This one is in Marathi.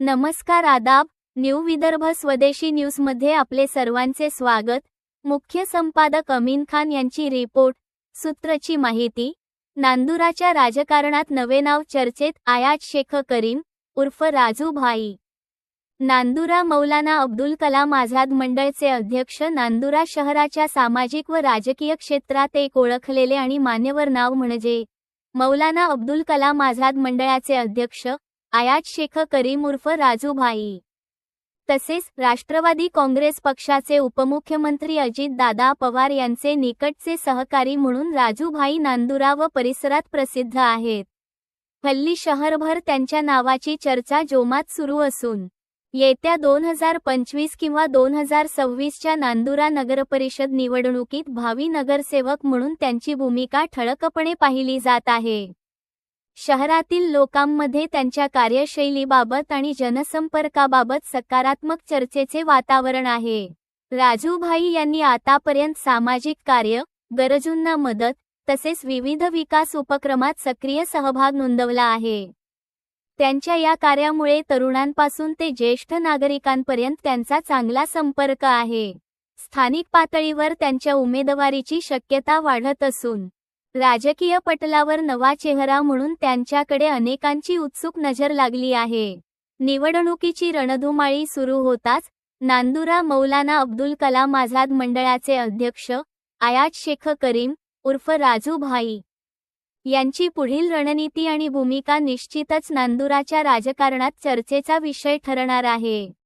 नमस्कार आदाब न्यू विदर्भ स्वदेशी न्यूजमध्ये आपले सर्वांचे स्वागत. मुख्य संपादक अमीन खान यांची रिपोर्ट सूत्रची माहिती. नांदुराच्या राजकारणात नवे नाव चर्चेत आयात शेख करीम उर्फ राजू भाई. नांदुरा मौलाना अब्दुल कलाम आझाद मंडळचे अध्यक्ष नांदुरा शहराच्या सामाजिक व राजकीय क्षेत्रात एक ओळखलेले आणि मान्यवर नाव म्हणजे मौलाना अब्दुल कलाम आझाद मंडळाचे अध्यक्ष आयात शेख करीम उर्फ राजूभाई तसेच राष्ट्रवादी काँग्रेस पक्षाचे उपमुख्यमंत्री अजित दादा पवार यांचे निकटचे सहकारी म्हणून राजूभाई नांदुरा व परिसरात प्रसिद्ध आहेत. हल्ली शहरभर त्यांच्या नावाची चर्चा जोमात सुरू असून येत्या दोन हजार पंचवीस किंवा दोन हजार सव्वीसच्या नांदुरा नगरपरिषद निवडणुकीत भावी नगरसेवक म्हणून त्यांची भूमिका ठळकपणे पाहिली जात आहे. शहरातील लोकांमध्ये त्यांच्या कार्यशैलीबाबत आणि जनसंपर्काबाबत सकारात्मक चर्चेचे वातावरण आहे. राजूभाई यांनी आतापर्यंत सामाजिक कार्य गरजूंना मदत तसेच विविध विकास उपक्रमात सक्रिय सहभाग नोंदवला आहे. त्यांच्या या कार्यामुळे तरुणांपासून ते ज्येष्ठ नागरिकांपर्यंत त्यांचा चांगला संपर्क आहे. स्थानिक पातळीवर त्यांच्या उमेदवारीची शक्यता वाढत असून राजकीय पटलावर नवा चेहरा म्हणून त्यांच्याकडे अनेकांची उत्सुक नजर लागली आहे. निवडणुकीची रणधुमाळी सुरू होताच नांदुरा मौलाना अब्दुल कलाम आझाद मंडळाचे अध्यक्ष आयात शेख करीम उर्फ राजू भाई यांची पुढील रणनीती आणि भूमिका निश्चितच नांदुराच्या राजकारणात चर्चेचा विषय ठरणार आहे.